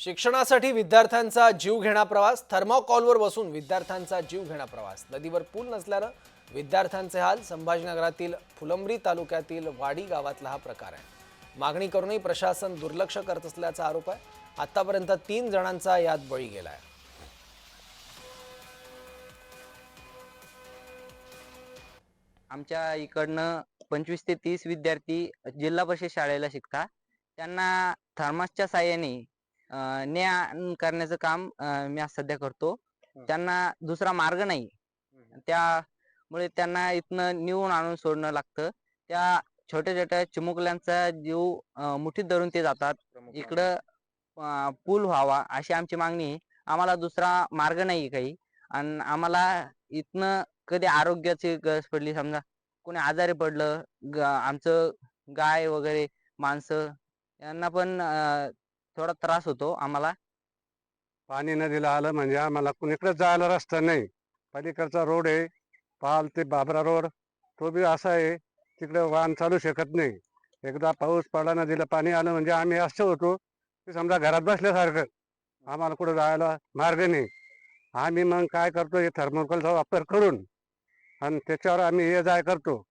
शिक्षणासाठी विद्यार्थ्यांचा जीव घेणा प्रवास थर्माकॉलवर बसून विद्यार्थ्यांचा जीव घेणा प्रवास. नदीवर पूल नसल्यानं विद्यार्थ्यांचे हाल संभाजीनगरातील फुलंब्री तालुक्यातील वाडी गावातला हा प्रकार आहे. मागणी करूनही प्रशासन दुर्लक्ष करत असल्याचा आरोप आहे. आतापर्यंत तीन जणांचा यात बळी गेलाय आमच्या इकडनं पंचवीस ते तीस विद्यार्थी जिल्हा परिषद शाळेला शिकतात. त्यांना थर्मासच्या साह्याने ने आण करण्याचं काम अं, मी आज सध्या करतो. त्यांना दुसरा मार्ग नाही. त्यामुळे त्यांना इथनं निवून आणून सोडणं लागतं. त्या छोट्या छोट्या चिमुकल्यांचा जीव अं, मुठीत धरून ते जातात. इकडं अं, पूल व्हावा अशी आमची मागणी आहे. आम्हाला दुसरा मार्ग नाही काही. आणि आम्हाला इथनं कधी आरोग्याची गरज पडली समजा कोणी आजारी पडलं ग आमचं गाय वगैरे माणसं यांना पण अं, थोडा त्रास होतो आम्हाला. पाणी नदीला आलं म्हणजे आम्हाला कुणीकडे जायला रस्ता नाही. पलीकडचा रोड आहे पाल ते बाबरा रोड तो बी असा आहे तिकडे वाहन चालू शकत नाही. एकदा पाऊस पडला नदीला पाणी आलं म्हणजे आम्ही असं होतो. की समजा घरात बसल्यासारखं आम्हाला कुठं जायला मार्ग नाही. आम्ही मग काय करतो हे थर्मोकलचा वापर करून आणि त्याच्यावर आम्ही ये जाय करतो.